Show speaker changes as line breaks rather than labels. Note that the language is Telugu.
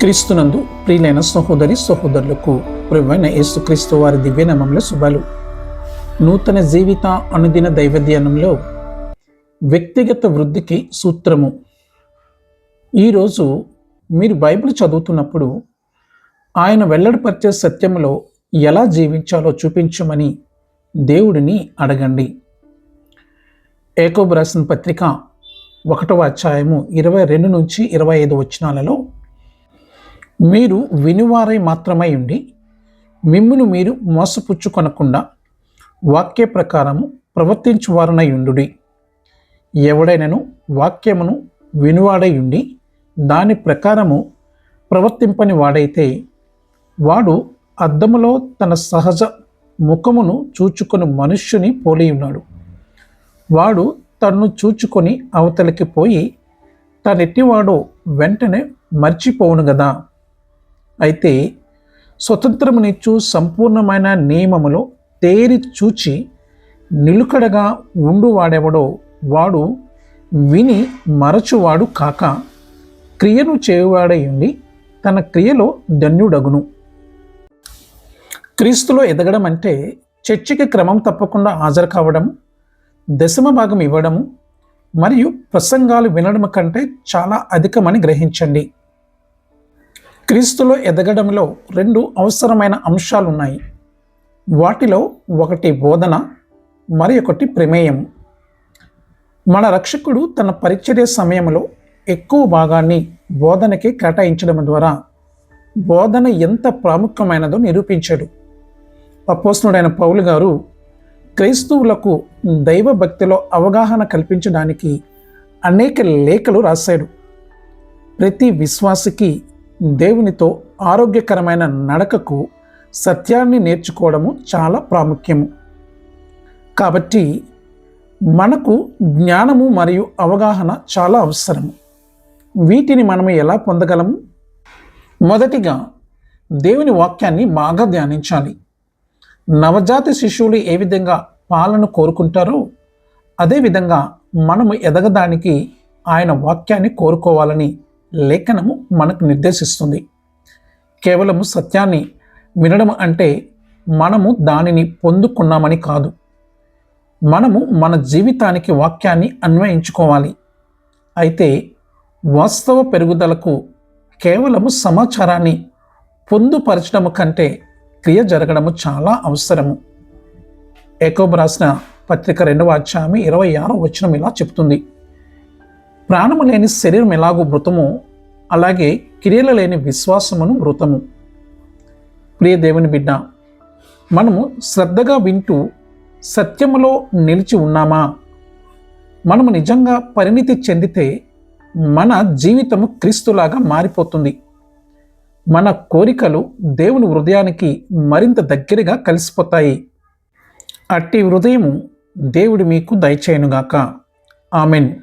క్రీస్తునందు ప్రియులైన సహోదరి సహోదరులకు ప్రభువైన యేసుక్రీస్తు వారి దివ్యనామంలో శుభాలు. నూతన జీవిత అనుదిన దైవధ్యానంలో వ్యక్తిగత వృద్ధికి సూత్రము. ఈరోజు మీరు బైబిల్ చదువుతున్నప్పుడు ఆయన వెల్లడిపరిచే సత్యంలో ఎలా జీవించాలో చూపించమని దేవుడిని అడగండి. ఏకోబ్రాసన్ రాసిన పత్రిక ఒకటవ అధ్యాయము ఇరవై రెండు నుంచి ఇరవై ఐదు వచనాలలో మీరు వినివారై మాత్రమై ఉండి మిమ్మును మీరు మోసపుచ్చుకొనకుండా వాక్య ప్రకారము ప్రవర్తించువారనై ఉండు ఎవడైనను వాక్యమును వినువాడై ఉండి దాని ప్రకారము ప్రవర్తింపని వాడైతే వాడు అద్దములో తన సహజ ముఖమును చూచుకొని మనుష్యుని పోలి ఉన్నాడు. వాడు తన్ను చూచుకొని అవతలికి పోయి తనెట్టివాడో వెంటనే మర్చిపోవును కదా అయితే స్వతంత్రమునిచ్చు సంపూర్ణమైన నియమములో తేరి చూచి నిలుకడగా ఉండువాడెవడో వాడు విని మరచువాడు కాక క్రియను చేయువాడై ఉండి తన క్రియలో ధన్యుడగును. క్రీస్తులో ఎదగడం అంటే చర్చికి క్రమం తప్పకుండా హాజరు కావడం దశమ భాగం ఇవ్వడము మరియు ప్రసంగాలు వినడం కంటే చాలా అధికమని గ్రహించండి. క్రీస్తులో ఎదగడంలో రెండు అవసరమైన అంశాలు ఉన్నాయి వాటిలో ఒకటి బోధన మరి ఒకటి ప్రమేయం. మన రక్షకుడు తన పరిచర్య సమయంలో ఎక్కువ భాగాన్ని బోధనకి కేటాయించడం ద్వారా బోధన ఎంత ప్రాముఖ్యమైనదో నిరూపించాడు. అపోస్నుడైన పౌలు గారు క్రైస్తవులకు దైవ భక్తిలో అవగాహన కల్పించడానికి అనేక లేఖలు రాశాడు. ప్రతి విశ్వాసికి దేవునితో ఆరోగ్యకరమైన నడకకు సత్యాన్ని నేర్చుకోవడము చాలా ప్రాముఖ్యము. కాబట్టి మనకు జ్ఞానము మరియు అవగాహన చాలా అవసరము. వీటిని మనము ఎలా పొందగలము? మొదటిగా దేవుని వాక్యాన్ని బాగా ధ్యానించాలి. నవజాత శిశువులు ఏ విధంగా పాలను కోరుకుంటారో అదేవిధంగా మనము ఎదగడానికి ఆయన వాక్యాన్ని కోరుకోవాలని లేఖనము మనకు నిర్దేశిస్తుంది. కేవలము సత్యాన్ని వినడం అంటే మనము దానిని పొందుకున్నామని కాదు. మనము మన జీవితానికి వాక్యాన్ని అన్వయించుకోవాలి. అయితే వాస్తవ పెరుగుదలకు కేవలము సమాచారాన్ని పొందుపరచడము కంటే క్రియ జరగడము చాలా అవసరము. ఏకోబ్రాసిన పత్రిక రెండవ అధ్యాయం ఇరవై ఆరో వచనం ఇలా చెప్తుంది. ప్రాణము లేని శరీరం ఎలాగో మృతము అలాగే క్రియలు లేని విశ్వాసమును మృతము. ప్రియ దేవుని బిడ్డ మనము శ్రద్ధగా వింటూ సత్యములో నిలిచి ఉన్నామా? మనము నిజంగా పరిణితి చెందితే మన జీవితము క్రీస్తులాగా మారిపోతుంది. మన కోరికలు దేవుని హృదయానికి మరింత దగ్గరగా కలిసిపోతాయి. అట్టి హృదయము దేవుడు మీకు దయచేయనుగాక. ఆమెన్.